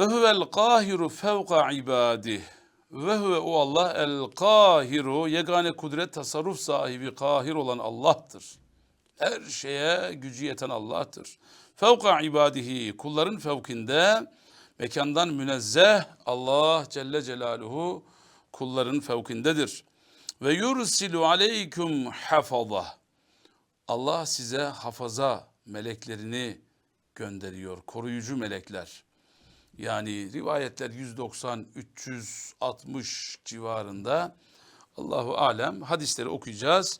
Ve huvel kahiru fevka ibadih. Ve huve o Allah el kahiru yegane kudret tasarruf sahibi kahir olan Allah'tır. Her şeye gücü yeten Allah'tır. Fevka ibadihi kulların fevkinde mekandan münezzeh Allah Celle Celaluhu kulların fevkindedir. Ve yursilu aleyküm hafaza. Allah size hafaza meleklerini gönderiyor. Koruyucu melekler. Yani rivayetler 190 360 civarında. Allahu alem hadisleri okuyacağız.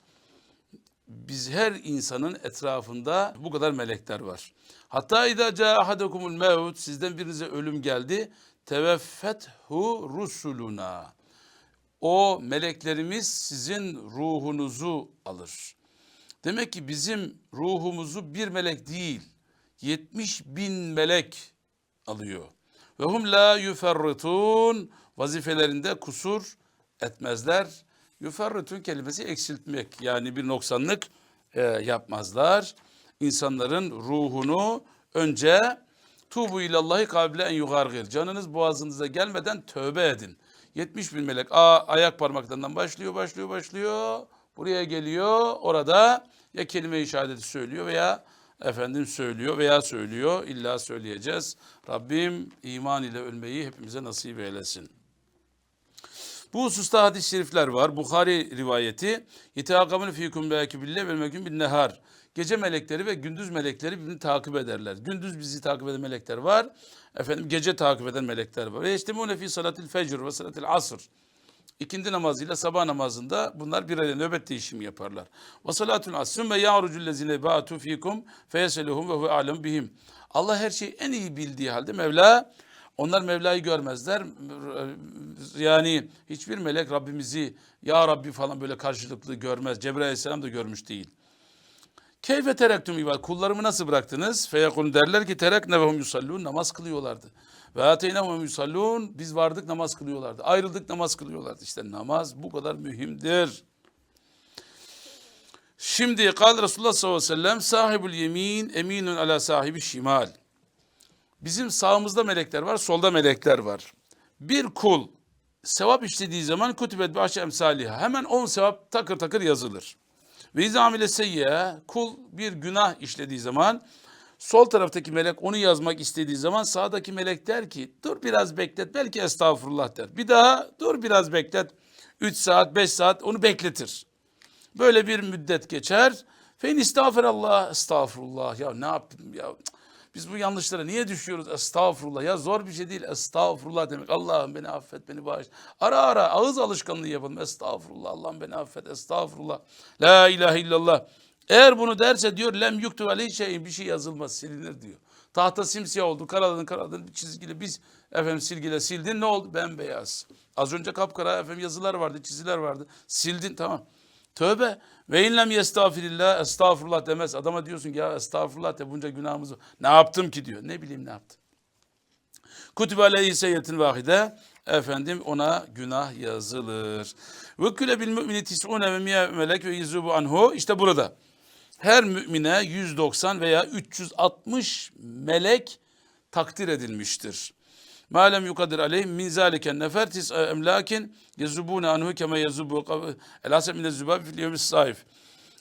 Biz her insanın etrafında bu kadar melekler var. Hatta idâ câ ahadekumul mevt sizden birinize ölüm geldi. Teveffethu rusuluna. O meleklerimiz sizin ruhunuzu alır. Demek ki bizim ruhumuzu bir melek değil, 70 bin melek alıyor. Ve hum la yuferritun vazifelerinde kusur etmezler. Yuferritun kelimesi eksiltmek yani bir noksanlık e, yapmazlar. İnsanların ruhunu önce tubu ilallahi kable en yugargir. Canınız boğazınıza gelmeden tövbe edin. 70 bin melek a, ayak parmaklarından başlıyor, başlıyor, başlıyor. Buraya geliyor. Orada ya kelime-i söylüyor veya efendim söylüyor veya söylüyor. İlla söyleyeceğiz. Rabbim iman ile ölmeyi hepimize nasip eylesin. Bu hususta hadis-i şerifler var. Bukhari rivayeti. Yetehakkamın fikum belki bille ve mekun bin nehar. Gece melekleri ve gündüz melekleri birbirini takip ederler. Gündüz bizi takip eden melekler var. Efendim gece takip eden melekler var. Ve işte fi salatil fecr ve salatil asr. İkindi namazıyla sabah namazında bunlar bir araya nöbet değişimi yaparlar. Ve salatul asr ve ya'rucul lezine ba'tu fikum feyeseluhum ve huve alem bihim. Allah her şeyi en iyi bildiği halde Mevla onlar Mevla'yı görmezler. Yani hiçbir melek Rabbimizi ya Rabbi falan böyle karşılıklı görmez. Cebrail aleyhisselam da görmüş değil. Keyfe terektüm ibad. Kullarımı nasıl bıraktınız? Feyekun derler ki terek nevehum yusallun. Namaz kılıyorlardı. Ve ateynehum yusallun. Biz vardık namaz kılıyorlardı. Ayrıldık namaz kılıyorlardı. İşte namaz bu kadar mühimdir. Şimdi kal Resulullah sallallahu aleyhi ve sellem sahibul yemin eminun ala sahibi şimal. Bizim sağımızda melekler var, solda melekler var. Bir kul sevap işlediği zaman kutübet bi aşe emsaliha. Hemen on sevap takır takır yazılır. Ve izamile seyye kul bir günah işlediği zaman sol taraftaki melek onu yazmak istediği zaman sağdaki melek der ki dur biraz beklet belki estağfurullah der. Bir daha dur biraz beklet 3 saat 5 saat onu bekletir. Böyle bir müddet geçer. Fe in estağfirullah estağfurullah ya ne yaptım ya biz bu yanlışlara niye düşüyoruz? Estağfurullah. Ya zor bir şey değil. Estağfurullah demek. Allah'ım beni affet, beni bağışla. Ara ara ağız alışkanlığı yapalım. Estağfurullah. Allah'ım beni affet. Estağfurullah. La ilahe illallah. Eğer bunu derse diyor lem yuktu aleyhi şey bir şey yazılmaz silinir diyor. Tahta simsiyah oldu karaladın karaladın bir çizgili biz efendim silgile sildin ne oldu bembeyaz. Az önce kapkara efendim yazılar vardı çiziler vardı sildin tamam. Tövbe. Ve inlem yestağfirillah estağfurullah demez. Adama diyorsun ki ya estağfurullah de bunca günahımız var. Ne yaptım ki diyor. Ne bileyim ne yaptım. Kutibe aleyhi vahide. Efendim ona günah yazılır. Ve küle bil mümini tis'une ve melek ve yüzübu anhu. İşte burada. Her mümine 190 veya 360 melek takdir edilmiştir. Ma lem yukadir aleyh min zaliken nefer tis emlakin yezubune anhu kema yezubu el haseb min zubab fil yevmis saif.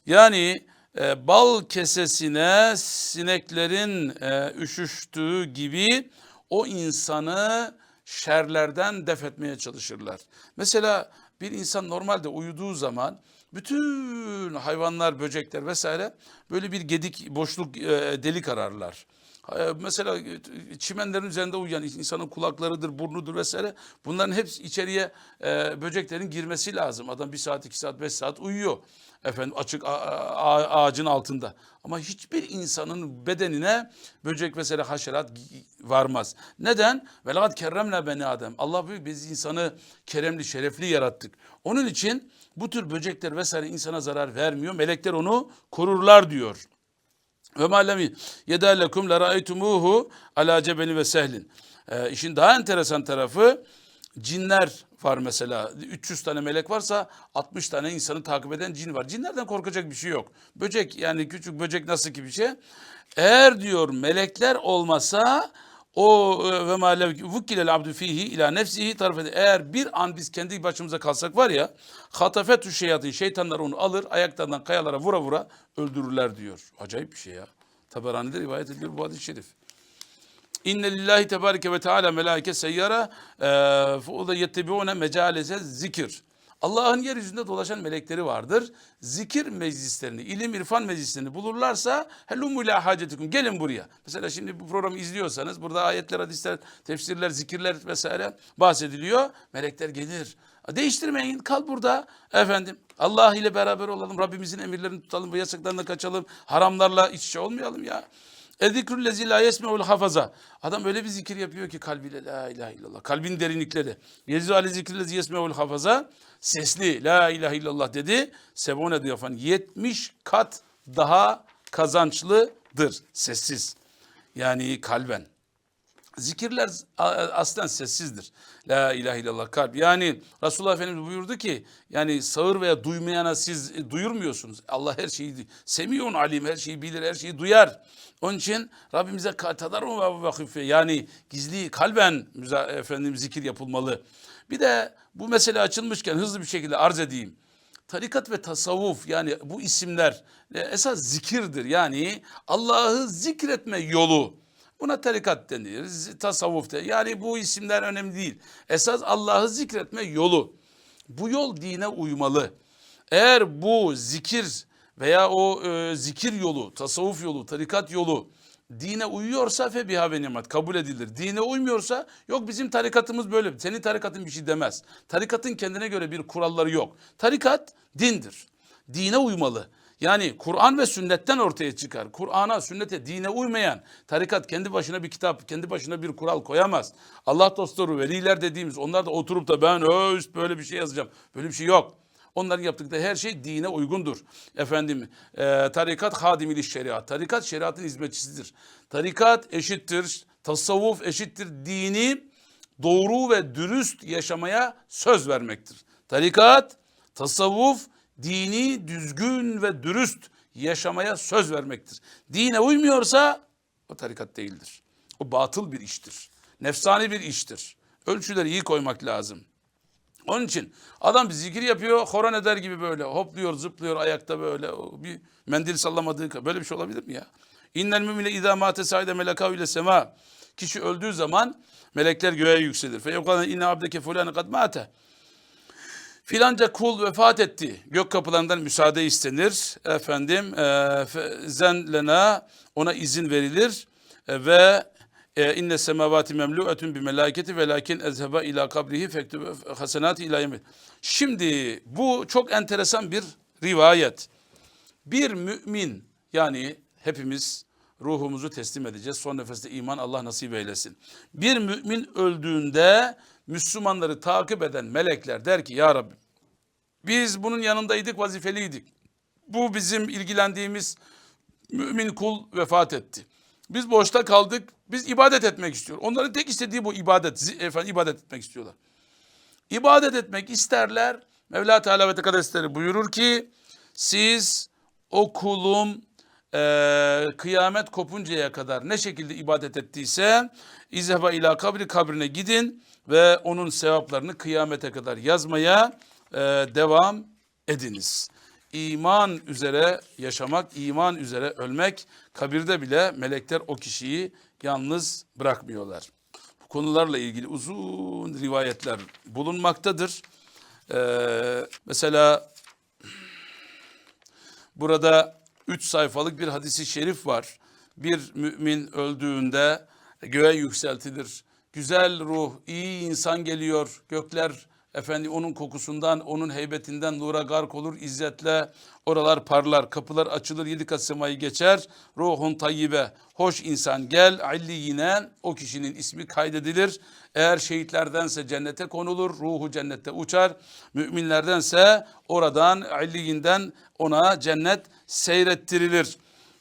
Yani e, bal kesesine sineklerin e, üşüştüğü gibi o insanı şerlerden def etmeye çalışırlar. Mesela bir insan normalde uyuduğu zaman bütün hayvanlar, böcekler vesaire böyle bir gedik, boşluk, e, delik ararlar. E, Mesela e, çimenlerin üzerinde uyuyan insanın kulaklarıdır, burnudur vesaire. Bunların hepsi içeriye e, böceklerin girmesi lazım. Adam bir saat, iki saat, beş saat uyuyor. Efendim açık ağacın altında. Ama hiçbir insanın bedenine böcek vesaire haşerat varmaz. Neden? Velakat kerremle beni Adem. Allah büyük biz insanı keremli, şerefli yarattık. Onun için bu tür böcekler vesaire insana zarar vermiyor. Melekler onu korurlar diyor. Ve malemi yederlekum la ra'aytumuhu ala cebeli ve sehlin. Ee, işin daha enteresan tarafı cinler var mesela. 300 tane melek varsa 60 tane insanı takip eden cin var. Cinlerden korkacak bir şey yok. Böcek yani küçük böcek nasıl ki bir şey. Eğer diyor melekler olmasa O e, ve ma vukkilel abdu fihi ila nefsihi tarafede. Eğer bir an biz kendi başımıza kalsak var ya hatafetü şeyatın şeytanlar onu alır ayaklarından kayalara vura vura öldürürler diyor. Acayip bir şey ya. Taberani'de rivayet ediliyor bu hadis-i şerif. İnne lillahi tebareke ve teala melaike seyyara e, o da yettebiune mecalese zikir. Allah'ın yeryüzünde dolaşan melekleri vardır. Zikir meclislerini, ilim irfan meclislerini bulurlarsa helum ila hacetikum gelin buraya. Mesela şimdi bu programı izliyorsanız burada ayetler, hadisler, tefsirler, zikirler vesaire bahsediliyor. Melekler gelir. Değiştirmeyin kal burada efendim. Allah ile beraber olalım. Rabbimizin emirlerini tutalım. Bu yasaklarından kaçalım. Haramlarla iç içe olmayalım ya. Ezikrül lezi la yesmeul hafaza. Adam öyle bir zikir yapıyor ki kalbiyle la ilahe illallah. Kalbin derinlikleri. Yezu ale zikrül lezi yesmeul hafaza. Sesli la ilahe illallah dedi. Sebone diyafen 70 kat daha kazançlıdır. Sessiz. Yani kalben. Zikirler aslen sessizdir. La ilahe illallah kalp. Yani Resulullah Efendimiz buyurdu ki yani sağır veya duymayana siz duyurmuyorsunuz. Allah her şeyi semiyun alim her şeyi bilir her şeyi duyar. Onun için Rabbimize tadar mı vakife yani gizli kalben efendim zikir yapılmalı. Bir de bu mesele açılmışken hızlı bir şekilde arz edeyim. Tarikat ve tasavvuf yani bu isimler e, esas zikirdir. Yani Allah'ı zikretme yolu. Buna tarikat denir, tasavvuf denir. Yani bu isimler önemli değil. Esas Allah'ı zikretme yolu. Bu yol dine uymalı. Eğer bu zikir veya o e, zikir yolu, tasavvuf yolu, tarikat yolu dine uyuyorsa fe biha ve nimet kabul edilir. Dine uymuyorsa yok bizim tarikatımız böyle. Senin tarikatın bir şey demez. Tarikatın kendine göre bir kuralları yok. Tarikat dindir. Dine uymalı. Yani Kur'an ve sünnetten ortaya çıkar. Kur'an'a, sünnete, dine uymayan tarikat kendi başına bir kitap, kendi başına bir kural koyamaz. Allah dostları, veliler dediğimiz onlar da oturup da ben "Ö, üst böyle bir şey yazacağım. Böyle bir şey yok. Onların yaptıkları her şey dine uygundur. Efendim e, tarikat hadimili şeriat. Tarikat şeriatın hizmetçisidir. Tarikat eşittir, tasavvuf eşittir dini doğru ve dürüst yaşamaya söz vermektir. Tarikat, tasavvuf dini düzgün ve dürüst yaşamaya söz vermektir. Dine uymuyorsa o tarikat değildir. O batıl bir iştir. Nefsani bir iştir. Ölçüleri iyi koymak lazım. Onun için adam bir zikir yapıyor, horon eder gibi böyle hopluyor, zıplıyor ayakta böyle. Bir mendil sallamadığı. Böyle bir şey olabilir mi ya? İnnel mümine idâ mâte sâide melekâ ile sema. Kişi öldüğü zaman melekler göğe yükselir. Fe yukâne inne abdeke fulâne kad mâte. Filanca kul vefat etti. Gök kapılarından müsaade istenir. Efendim e, zenlena ona izin verilir E, ve e, inne semavati memlu'etun bi melaketi ve lakin ezheba ila kabrihi fektübe hasenati ila. Şimdi bu çok enteresan bir rivayet. Bir mümin yani hepimiz ruhumuzu teslim edeceğiz. Son nefeste iman Allah nasip eylesin. Bir mümin öldüğünde Müslümanları takip eden melekler der ki ya Rabbi biz bunun yanındaydık vazifeliydik. Bu bizim ilgilendiğimiz mümin kul vefat etti. Biz boşta kaldık. Biz ibadet etmek istiyoruz. Onların tek istediği bu ibadet. Efendim ibadet etmek istiyorlar. İbadet etmek isterler. Mevla Teala ve Tekadesleri buyurur ki siz o kulum eee, kıyamet kopuncaya kadar ne şekilde ibadet ettiyse izheba ila kabri kabrine gidin ve onun sevaplarını kıyamete kadar yazmaya eee, devam ediniz. İman üzere yaşamak, iman üzere ölmek, kabirde bile melekler o kişiyi yalnız bırakmıyorlar. Bu konularla ilgili uzun rivayetler bulunmaktadır. Ee, mesela burada üç sayfalık bir hadisi şerif var. Bir mümin öldüğünde göğe yükseltilir. Güzel ruh, iyi insan geliyor. Gökler efendi onun kokusundan, onun heybetinden nura gark olur izzetle. Oralar parlar, kapılar açılır, yedi kat semayı geçer. Ruhun tayyibe, hoş insan gel, yine o kişinin ismi kaydedilir. Eğer şehitlerdense cennete konulur, ruhu cennette uçar. Müminlerdense oradan, illiyinden ona cennet seyrettirilir.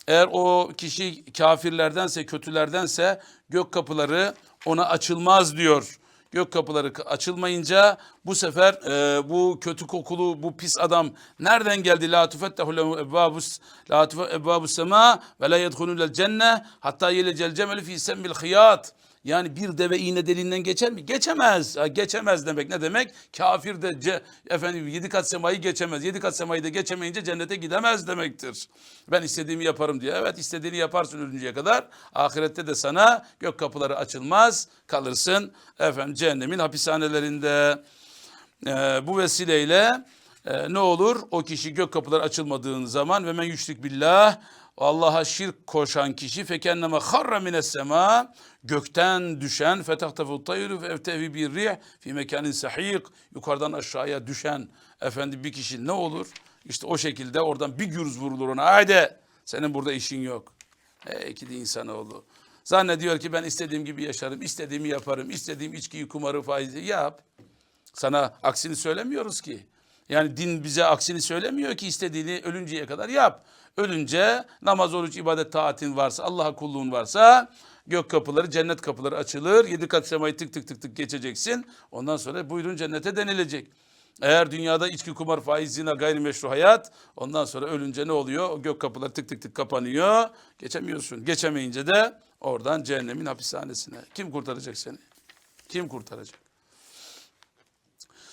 Eğer o kişi kafirlerdense, kötülerdense gök kapıları ona açılmaz diyor. Gök kapıları açılmayınca bu sefer e, bu kötü kokulu, bu pis adam nereden geldi? La tufettahu lehu ebbabus la tufettahu ebbabus sema ve la yedhulul cenne hatta yelecel cemel fi sembil hiyat. Yani bir deve iğne deliğinden geçer mi? Geçemez. Ha, geçemez demek ne demek? Kafir de ce, efendim yedi kat semayı geçemez. Yedi kat semayı da geçemeyince cennete gidemez demektir. Ben istediğimi yaparım diye. Evet istediğini yaparsın ölünceye kadar. Ahirette de sana gök kapıları açılmaz. Kalırsın efendim cehennemin hapishanelerinde. Ee, bu vesileyle e, ne olur? O kişi gök kapıları açılmadığın zaman ve men yüşrik billah Allah'a şirk koşan kişi fekenneme harra mines sema gökten düşen fetahtafu tayru ve evtevi bir rih fi mekanin sahik yukarıdan aşağıya düşen efendi bir kişi ne olur? İşte o şekilde oradan bir gürüz vurulur ona. Haydi senin burada işin yok. Ey gidi insanoğlu. Zannediyor ki ben istediğim gibi yaşarım, istediğimi yaparım, istediğim içkiyi, kumarı, faizi yap. Sana aksini söylemiyoruz ki. Yani din bize aksini söylemiyor ki istediğini ölünceye kadar yap. Ölünce namaz, oruç, ibadet, taatin varsa, Allah'a kulluğun varsa gök kapıları, cennet kapıları açılır. Yedi kat semayı tık tık tık tık geçeceksin. Ondan sonra buyurun cennete denilecek. Eğer dünyada içki, kumar, faiz, zina, gayrimeşru hayat ondan sonra ölünce ne oluyor? O gök kapıları tık tık tık kapanıyor. Geçemiyorsun. Geçemeyince de oradan cehennemin hapishanesine. Kim kurtaracak seni? Kim kurtaracak?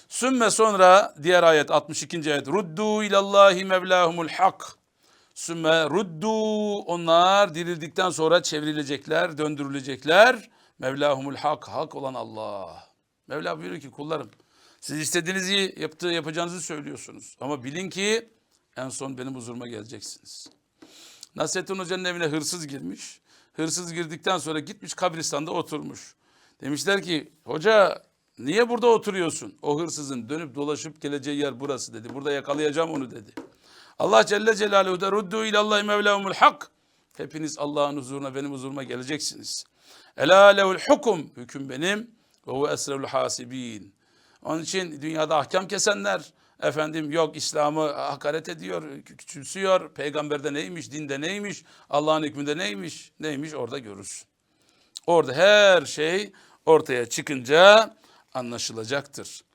Sümme sonra diğer ayet 62. ayet. Ruddu ilallahi mevlahumul hak. Sümme ruddu onlar dirildikten sonra çevrilecekler, döndürülecekler. Mevlahumul hak, hak olan Allah. Mevla buyuruyor ki kullarım siz istediğinizi yaptığı yapacağınızı söylüyorsunuz. Ama bilin ki en son benim huzuruma geleceksiniz. Nasrettin Hoca'nın evine hırsız girmiş. Hırsız girdikten sonra gitmiş kabristanda oturmuş. Demişler ki hoca niye burada oturuyorsun? O hırsızın dönüp dolaşıp geleceği yer burası dedi. Burada yakalayacağım onu dedi. Allah Celle Celaluhu da ruddu ilallahi mevlamul hak. Hepiniz Allah'ın huzuruna benim huzuruma geleceksiniz. Ela lehul hukum. Hüküm benim. Ve huve esrevul hasibin. Onun için dünyada ahkam kesenler efendim yok İslam'ı hakaret ediyor, küçümsüyor. Peygamberde neymiş, dinde neymiş, Allah'ın hükmünde neymiş, neymiş orada görürsün. Orada her şey ortaya çıkınca anlaşılacaktır.